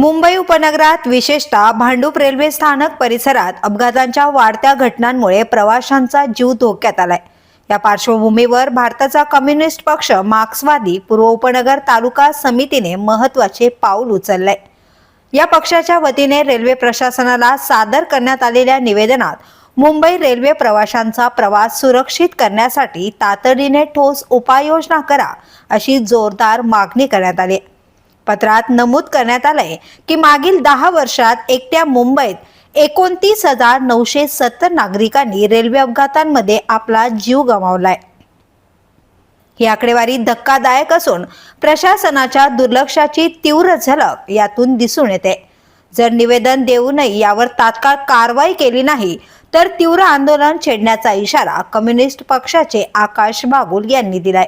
मुंबई उपनगरात विशेषतः भांडूप रेल्वे स्थानक परिसरात अपघातांच्या वाढत्या घटनांमुळे प्रवाशांचा जीव धोक्यात आलाय. या पार्श्वभूमीवर भारताचा कम्युनिस्ट पक्ष मार्क्सवादी पूर्व उपनगर तालुका समितीने महत्त्वाचे पाऊल उचललंय. या पक्षाच्या वतीने रेल्वे प्रशासनाला सादर करण्यात आलेल्या निवेदनात मुंबई रेल्वे प्रवाशांचा प्रवास सुरक्षित करण्यासाठी तातडीने ठोस उपाययोजना करा अशी जोरदार मागणी करण्यात आली पत्रात नमूद करण्यात आलंय की मागील दहा वर्षात एकट्या मुंबईत एकोणतीस हजार नऊशे सत्तर नागरिकांनी रेल्वे अपघातांमध्ये आपला जीव गमावलाय. ही आकडेवारी धक्कादायक असून प्रशासनाच्या दुर्लक्षाची तीव्र झलक यातून दिसून येते. जर निवेदन देऊनही यावर तात्काळ कारवाई केली नाही तर तीव्र आंदोलन छेडण्याचा इशारा कम्युनिस्ट पक्षाचे आकाश बागुल यांनी दिलाय.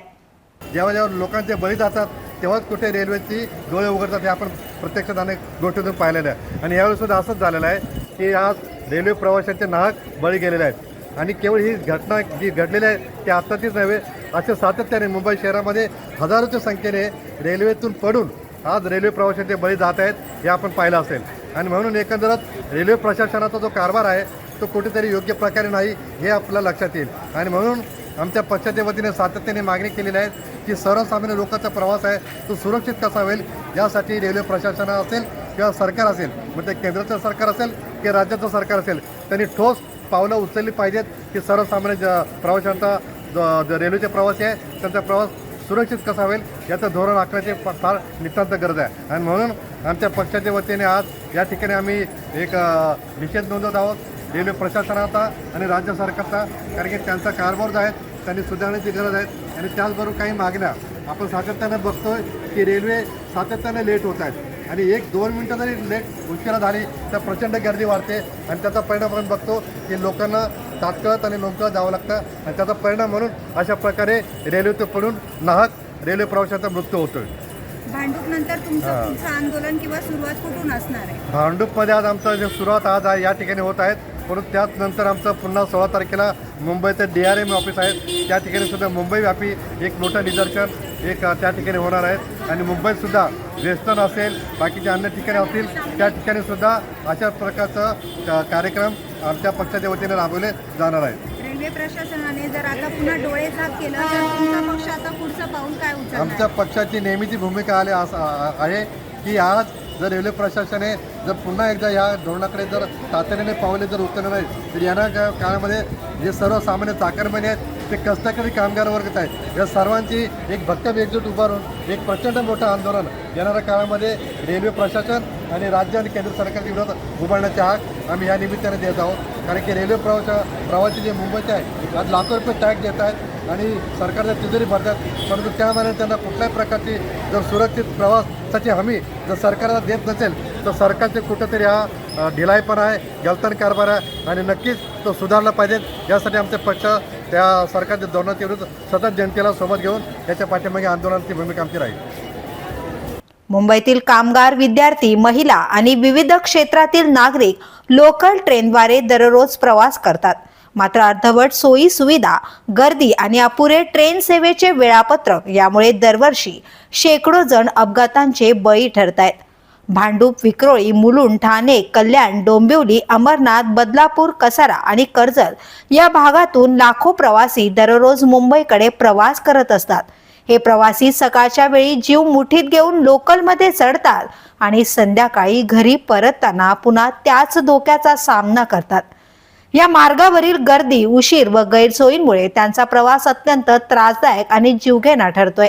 जेव्हा जेव्हा लोकांचे बळी जातात तेव्हाच कुठे रेल्वेची डोळे उघडतात हे आपण प्रत्यक्षात अनेक गोष्टीतून पाहिलेलं आहे. आणि यावेळी सुद्धा असंच झालेलं आहे की आज रेल्वे प्रवाशांचे नाहक बळी गेलेले आहेत. आणि केवळ ही घटना जी घडलेली आहे ती आत्ताचीच नव्हे असे सातत्याने मुंबई शहरामध्ये हजारोच्या संख्येने रेल्वेतून पडून आज रेल्वे प्रवाशांचे बळी जात आहेत हे आपण पाहिलं असेल. आणि म्हणून एकंदरच रेल्वे प्रशासनाचा जो कारभार आहे तो कुठेतरी योग्य प्रकारे नाही हे आपल्याला लक्षात येईल. आणि म्हणून आमच्या पक्षाच्या वतीने सातत्याने मागणी केलेली आहे की सर्वसामान्य लोकांचा प्रवास आहे तो सुरक्षित कसा होईल यासाठी रेल्वे प्रशासन असेल किंवा सरकार असेल मग ते केंद्राचं सरकार असेल की राज्याचं सरकार असेल त्यांनी ठोस पावलं उचलली पाहिजेत की सर्वसामान्य ज- प्रवाशांचा रेल्वेचे प्रवासी आहे त्यांचा प्रवास सुरक्षित कसा होईल याचं धोरण आखण्याची फार नितांत गरज आहे. आणि म्हणून आमच्या पक्षाच्या वतीने आज या ठिकाणी आम्ही एक निषेध नोंदवत आहोत. रेल्वे प्रशासनाचा आणि राज्य सरकारचा कारण की त्यांचा कारभार जो आहे त्यांनी सुधारण्याची गरज आहे. आणि त्याचबरोबर काही मागण्या आपण सातत्यानं बघतोय की रेल्वे सातत्याने लेट होत आहेत. आणि एक दोन मिनटं जरी लेट उशिरा झाली तर प्रचंड गर्दी वाढते. आणि त्याचा परिणाम आपण बघतो की लोकांना तात्काळ आणि लोकं जावं लागतं. आणि त्याचा परिणाम म्हणून अशा प्रकारे रेल्वेतून पडून नाहक रेल्वे प्रवाशाचा मृत्यू होतोय. भांडूप नंतर तुमचं आंदोलन किंवा सुरुवात कुठून असणार आहे? भांडूपमध्ये आज आमचं जे सुरुवात आज आहे या ठिकाणी होत आहेत परंतु त्यानंतर आमचं पुन्हा सोळा तारखेला मुंबईचं डी आर एम ऑफिस आहे त्या ठिकाणी सुद्धा मुंबई व्यापी एक मोठं निदर्शन एक त्या ठिकाणी होणार आहे. आणि मुंबईत सुद्धा वेस्टर्न असेल बाकीचे अन्य ठिकाणी असतील त्या ठिकाणी सुद्धा अशा प्रकारचं कार्यक्रम आमच्या पक्षाच्या वतीने राबवले जाणार आहेत. रेल्वे प्रशासनाने जर आता पुन्हा डोळे झाक केलं तर तुमचा पक्ष आता पुढचं पाऊल काय उचलणार? आमच्या पक्षाची नेहमीची भूमिका आली आहे की आज जर रेल्वे प्रशासनाने जर पुन्हा एकदा या धोरणाकडे जर तातडीने पावले जर उचलले नाही तर येणाऱ्या काळामध्ये जे सर्वसामान्य चाकरमाने आहेत ते कष्टकरी कामगार वर्गच आहेत. या सर्वांची एक भक्कम एकजूट उभारून एक प्रचंड मोठं आंदोलन येणाऱ्या काळामध्ये रेल्वे प्रशासन आणि राज्य आणि केंद्र सरकारच्या विरोधात उभारण्याचे हाक आम्ही या निमित्ताने देत आहोत. कारण की रेल्वे प्रवाच्या प्रवासी जे मुंबईचे आहे आज लाखो रुपये टॅक्स देत आहेत आणि सरकारच्या तिजोरी भरतात. परंतु त्यामध्ये त्यांना कुठल्याही प्रकारची जर सुरक्षित प्रवासाची हमी जर सरकारला देत नसेल तर सरकारचे कुठंतरी हा ढिलाईपणा आहे गलतन कारभार आहे आणि नक्कीच तो सुधारला पाहिजे. यासाठी आमचे पक्ष त्या सरकारच्या धोरणाच्या विरुद्ध सतत जनतेला सोबत घेऊन याच्या पाठीमागे आंदोलनाची भूमिका आमची राहील. मुंबईतील कामगार विद्यार्थी महिला आणि विविध क्षेत्रातील नागरिक लोकल ट्रेनद्वारे दररोज प्रवास करतात. मात्र अर्धवट सोयी सुविधा गर्दी आणि अपुरे ट्रेन सेवेचे वेळापत्रक यामुळे दरवर्षी शेकडो जण अपघातांचे बळी ठरत आहेत भांडूप विक्रोळी मुलुंड ठाणे कल्याण डोंबिवली अमरनाथ बदलापूर कसारा आणि कर्जत या भागातून लाखो प्रवासी दररोज मुंबईकडे प्रवास करत असतात. हे प्रवासी सकाळच्या वेळी जीव मुठीत घेऊन लोकलमध्ये चढतात आणि संध्याकाळी घरी परतताना पुन्हा त्याच धोक्याचा सामना करतात. या मार्गावरील गर्दी उशीर व गैरसोयींमुळे त्यांचा प्रवास अत्यंत त्रासदायक आणि जीवघेणा ठरतोय.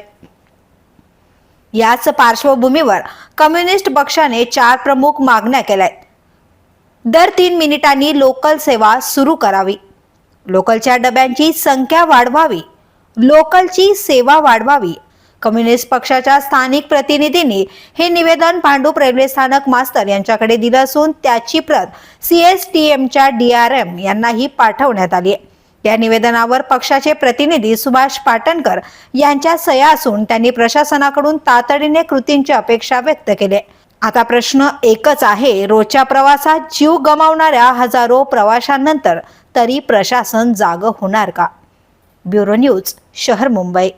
याच पार्श्वभूमीवर कम्युनिस्ट पक्षाने चार प्रमुख मागण्या केल्यात दर तीन मिनिटांनी लोकल सेवा सुरू करावी. लोकलच्या डब्यांची संख्या वाढवावी. लोकलची सेवा वाढवावी. कम्युनिस्ट पक्षाच्या स्थानिक प्रतिनिधींनी हे निवेदन भांडूप रेल्वे स्थानक मास्तर यांच्याकडे दिलं असून त्याची प्रत सी एस टी एमच्या डी आर एम यांनाही पाठवण्यात आली आहे. या निवेदनावर पक्षाचे प्रतिनिधी सुभाष पाटणकर यांच्या सह्या असून त्यांनी प्रशासनाकडून तातडीने कृतींची अपेक्षा व्यक्त केली आता प्रश्न एकच आहे रोजच्या प्रवासात जीव गमावणाऱ्या हजारो प्रवाशांनंतर तरी प्रशासन जाग होणार का? ब्युरो न्यूज शहर मुंबई.